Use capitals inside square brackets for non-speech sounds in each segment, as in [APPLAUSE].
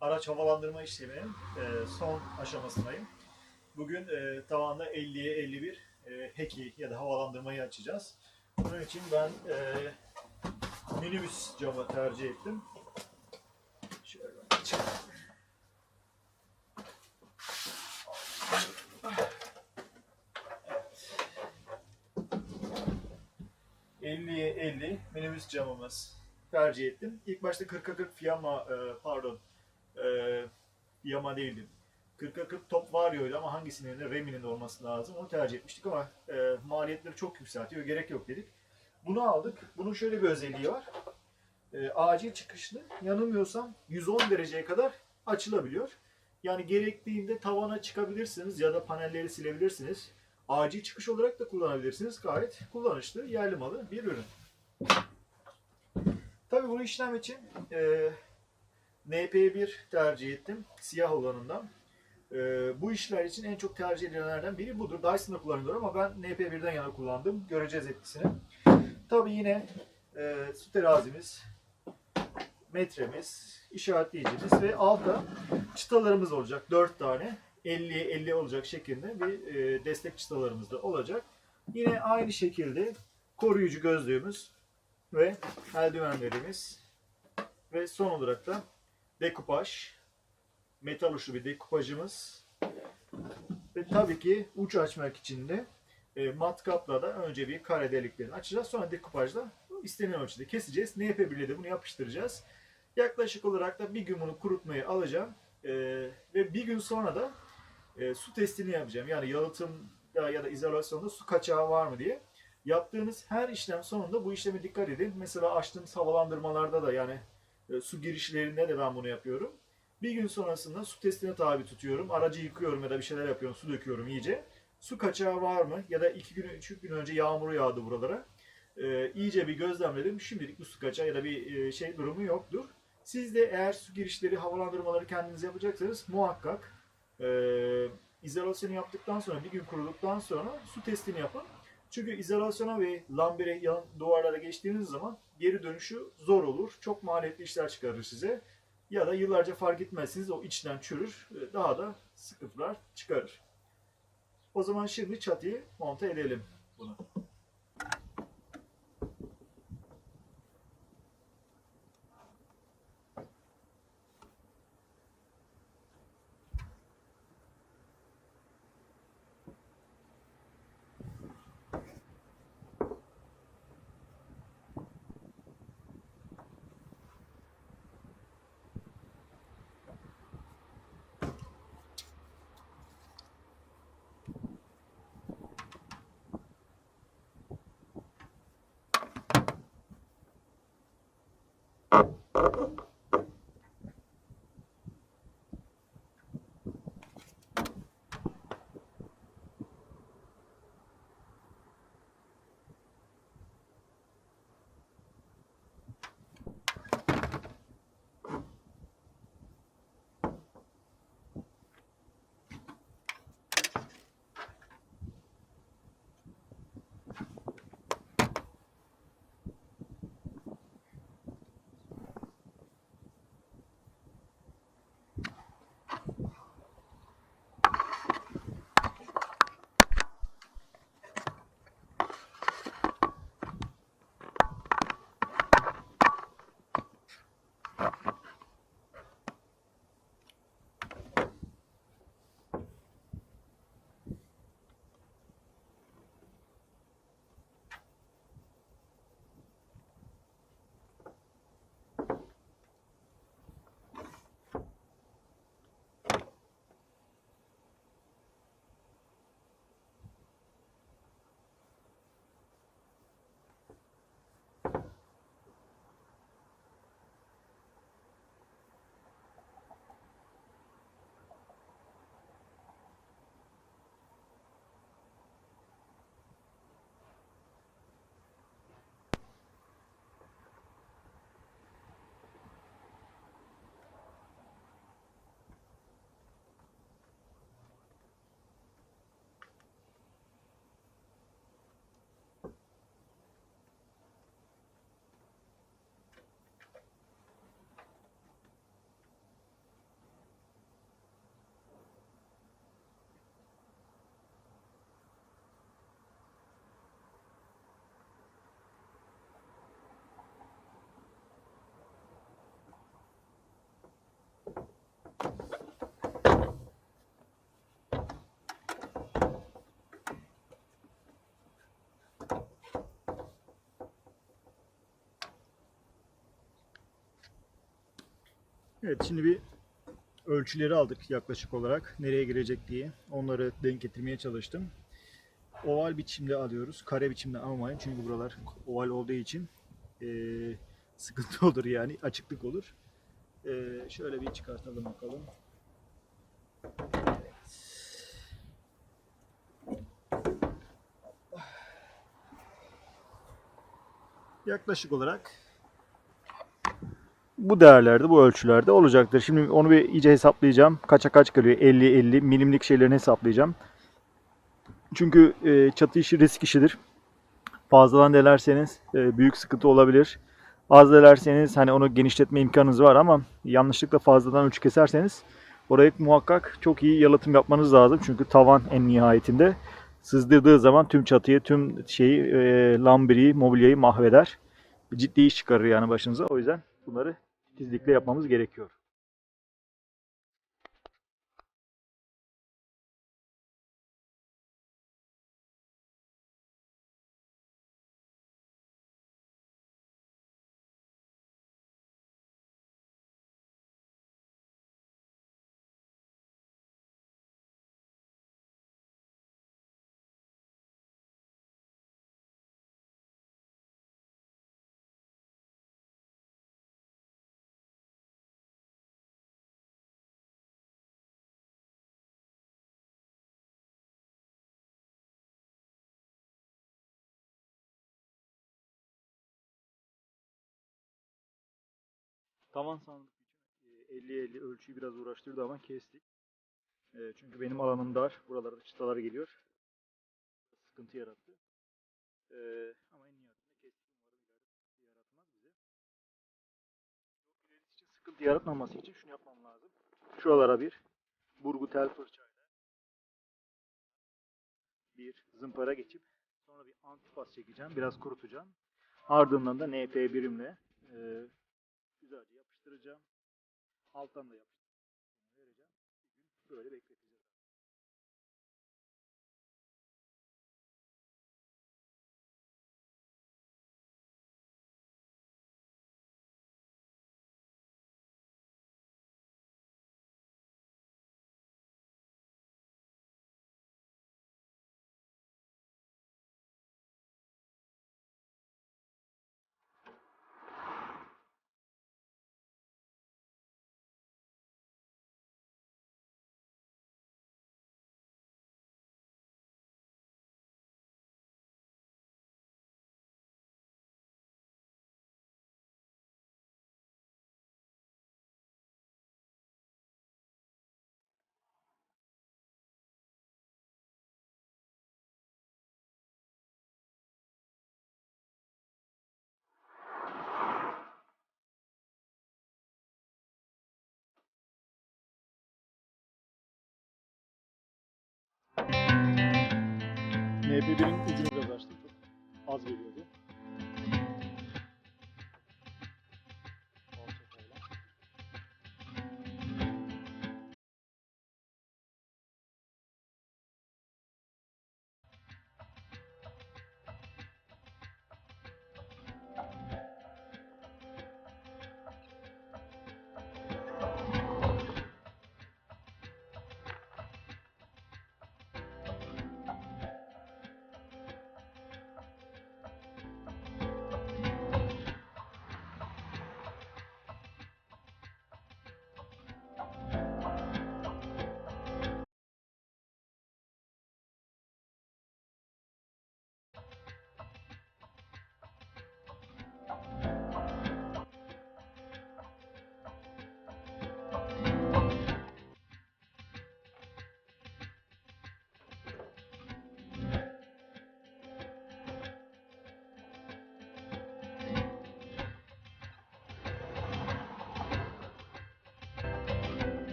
araç havalandırma işleminin e, son aşamasındayım. Bugün e, tavanda 50'ye 51 e, heki ya da havalandırmayı açacağız. Bunun için ben e, minibüs camı tercih ettim. Şöyle açalım. 50'ye 50 minibüs camımız tercih ettim. İlk başta 40'a 40 Fiyama e, pardon e, Fiyama değildi. 40'a 40 top varyoydu ama hangisinin de Remi'nin olması lazım onu tercih etmiştik ama e, maliyetleri çok yükseltiyor gerek yok dedik. Bunu aldık. Bunun şöyle bir özelliği var. E, acil çıkışlı yanılmıyorsam 110 dereceye kadar açılabiliyor. Yani gerektiğinde tavana çıkabilirsiniz ya da panelleri silebilirsiniz. Acil çıkış olarak da kullanabilirsiniz. Gayet kullanışlı, yerli malı bir ürün. Tabii bunu işlem için e, NP1 tercih ettim. Siyah olanından. E, bu işler için en çok tercih edilenlerden biri budur. Dyson'da kullanılıyor ama ben NP1'den yana kullandım. Göreceğiz etkisini. Tabii yine e, su terazimiz, metremiz, işaretleyicimiz ve altta çıtalarımız olacak. 4 tane. 50'ye 50 olacak şeklinde bir e, destek çıtalarımız da olacak. Yine aynı şekilde koruyucu gözlüğümüz ve eldivenlerimiz ve son olarak da dekupaj, metal uçlu bir dekupajımız ve tabii ki uç açmak için de e, matkapla da önce bir kare deliklerini açacağız. Sonra dekupajla istenilen ölçüde keseceğiz. Ne yapabilir de bunu yapıştıracağız. Yaklaşık olarak da bir gün bunu kurutmayı alacağım. E, ve bir gün sonra da e, su testini yapacağım. Yani yalıtım ya, ya da izolasyonda su kaçağı var mı diye. Yaptığınız her işlem sonunda bu işleme dikkat edin. Mesela açtığımız havalandırmalarda da yani e, su girişlerinde de ben bunu yapıyorum. Bir gün sonrasında su testine tabi tutuyorum. Aracı yıkıyorum ya da bir şeyler yapıyorum. Su döküyorum iyice. Su kaçağı var mı? Ya da iki gün, üç gün önce yağmur yağdı buralara. E, iyice bir gözlemledim. Şimdilik bir su kaçağı ya da bir e, şey durumu yoktur. Siz de eğer su girişleri, havalandırmaları kendiniz yapacaksanız muhakkak e, izolasyonu yaptıktan sonra, bir gün kuruduktan sonra su testini yapın. Çünkü izolasyona ve lambire yan duvarlara geçtiğiniz zaman geri dönüşü zor olur. Çok maliyetli işler çıkarır size. Ya da yıllarca fark etmezsiniz o içten çürür. e, Daha da sıkıntılar çıkarır. O zaman şimdi çatıyı monte edelim bunu. Evet şimdi bir ölçüleri aldık yaklaşık olarak nereye girecek diye. Onları denk getirmeye çalıştım. Oval biçimde alıyoruz. Kare biçimde almayın çünkü buralar oval olduğu için eee, sıkıntı [LAUGHS] olur yani açıklık olur. Eee, şöyle bir çıkartalım bakalım. Yaklaşık olarak bu değerlerde, bu ölçülerde olacaktır. Şimdi onu bir iyice hesaplayacağım. Kaça kaç geliyor? 50 50 milimlik şeylerini hesaplayacağım. Çünkü e, çatı işi risk işidir. Fazladan delerseniz e, büyük sıkıntı olabilir. Az delerseniz hani onu genişletme imkanınız var ama yanlışlıkla fazladan ölçü keserseniz orayı muhakkak çok iyi yalıtım yapmanız lazım. Çünkü tavan en nihayetinde sızdırdığı zaman tüm çatıyı, tüm şeyi, e, lambiriyi, mobilyayı mahveder. Ciddi iş çıkarır yani başınıza. O yüzden bunları titizlikle yapmamız gerekiyor. Tavan sandık için 50-50 ölçüyü biraz uğraştırdı ama kestik. E, Çünkü benim alanım dar. Buralarda çıtalar geliyor. Sıkıntı yarattı. E, Ama en nihayetinde kestik. Umarım ileride yaratmaz bize. Yok, ilerisi için sıkıntı yaratmaması için şunu yapmam lazım. Şuralara bir burgu tel fırçayla bir zımpara geçip sonra bir antifaz çekeceğim. Biraz kurutacağım. Ardından da NP birimle e, güzelce yapıştıracağım. Alttan da yapıştıracağım. NP1'in ucunu biraz açtık. Çok az veriyordu.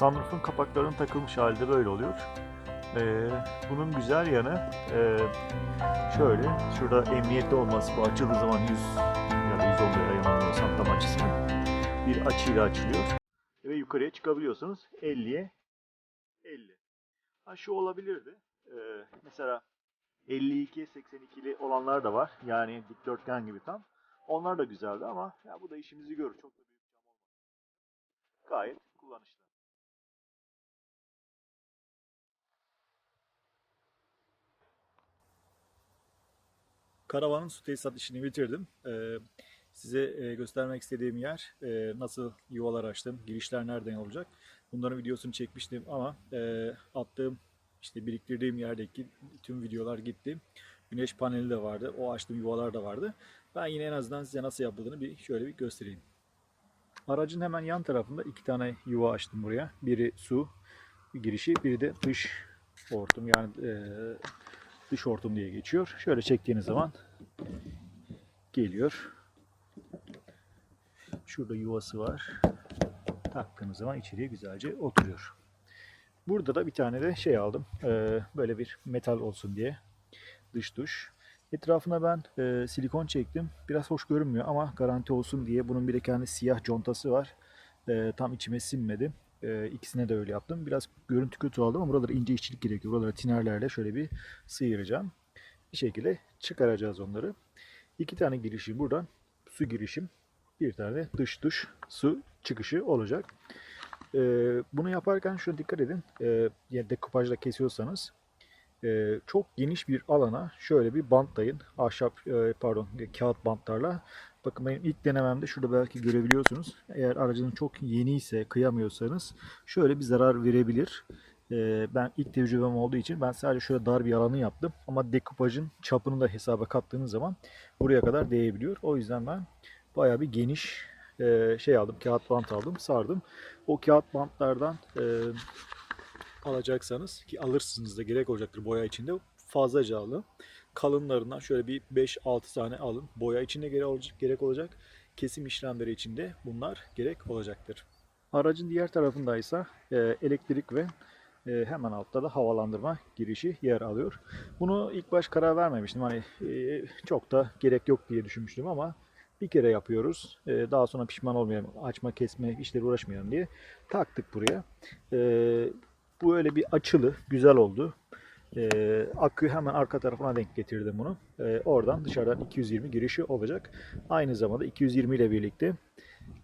Sunroof'un kapaklarının takılmış halde böyle oluyor. Ee, bunun güzel yanı e, şöyle, şurada emniyette olması bu açıldığı zaman 100 ya da 110 lira yanılmıyorsam tam açısını bir açıyla açılıyor. Ve yukarıya çıkabiliyorsunuz 50'ye 50. Ha şu olabilirdi. Ee, mesela 52 82'li olanlar da var. Yani dikdörtgen gibi tam. Onlar da güzeldi ama ya bu da işimizi görür. Çok da büyük cam olmaz. Gayet kullanışlı. Karavanın su tesisat işini bitirdim. Ee, size e, göstermek istediğim yer e, nasıl yuvalar açtım, girişler nereden olacak. Bunların videosunu çekmiştim ama e, attığım işte biriktirdiğim yerdeki tüm videolar gitti. Güneş paneli de vardı. O açtığım yuvalar da vardı. Ben yine en azından size nasıl yapıldığını bir şöyle bir göstereyim. Aracın hemen yan tarafında iki tane yuva açtım buraya. Biri su girişi, biri de dış hortum yani e, dış hortum diye geçiyor. Şöyle çektiğiniz zaman geliyor. Şurada yuvası var. Taktığınız zaman içeriye güzelce oturuyor. Burada da bir tane de şey aldım. Ee, böyle bir metal olsun diye. Dış duş. Etrafına ben e, silikon çektim. Biraz hoş görünmüyor ama garanti olsun diye bunun bir de kendi siyah contası var. E, tam içime sinmedi. E, ikisine de öyle yaptım. Biraz görüntü kötü oldu ama buralara ince işçilik gerekiyor. Buralara tinerlerle şöyle bir sıyıracağım. Bir şekilde çıkaracağız onları. İki tane girişim buradan. Su girişim. Bir tane dış duş su çıkışı olacak. E, bunu yaparken şuna dikkat edin. E, yani dekupajla kesiyorsanız e, çok geniş bir alana şöyle bir bantlayın. Ahşap e, pardon kağıt bantlarla. Bakın benim ilk denememde şurada belki görebiliyorsunuz. Eğer aracınız çok yeni ise kıyamıyorsanız şöyle bir zarar verebilir. E, ben ilk tecrübem olduğu için ben sadece şöyle dar bir alanı yaptım. Ama dekupajın çapını da hesaba kattığınız zaman buraya kadar değebiliyor. O yüzden ben bayağı bir geniş e, şey aldım. Kağıt bant aldım. Sardım. O kağıt bantlardan e, alacaksanız ki alırsınız da gerek olacaktır boya içinde fazlaca alın. Kalınlarından şöyle bir 5-6 tane alın. Boya içinde gerek olacak. Kesim işlemleri içinde bunlar gerek olacaktır. Aracın diğer tarafındaysa e, elektrik ve e, hemen altta da havalandırma girişi yer alıyor. Bunu ilk baş karar vermemiştim. Hani e, çok da gerek yok diye düşünmüştüm ama bir kere yapıyoruz. Daha sonra pişman olmayalım. Açma kesme işleri uğraşmayalım diye taktık buraya. Bu öyle bir açılı, güzel oldu. Ee, akü hemen arka tarafına denk getirdim bunu. Ee, oradan dışarıdan 220 girişi olacak. Aynı zamanda 220 ile birlikte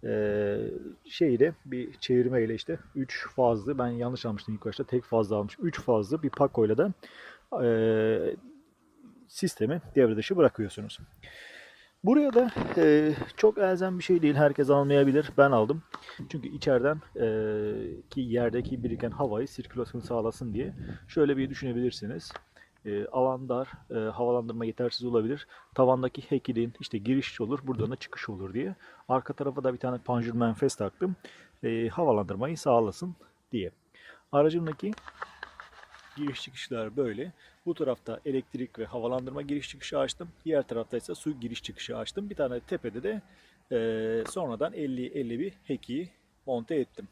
e, şeyi de bir çevirme ile işte 3 fazlı ben yanlış almıştım ilk başta tek fazla almış 3 fazlı bir pakoyla da e, sistemi devre dışı bırakıyorsunuz. Buraya da e, çok elzem bir şey değil. Herkes almayabilir. Ben aldım. Çünkü içeriden e, ki yerdeki biriken havayı sirkülasyon sağlasın diye şöyle bir düşünebilirsiniz. E, alan dar, e, havalandırma yetersiz olabilir. Tavandaki hekilin işte giriş olur, buradan da çıkış olur diye. Arka tarafa da bir tane panjur menfez taktım. E, havalandırmayı sağlasın diye. Aracımdaki giriş çıkışlar böyle. Bu tarafta elektrik ve havalandırma giriş çıkışı açtım. Diğer tarafta ise su giriş çıkışı açtım. Bir tane tepede de e, sonradan 50-50 bir hekiyi monte ettim.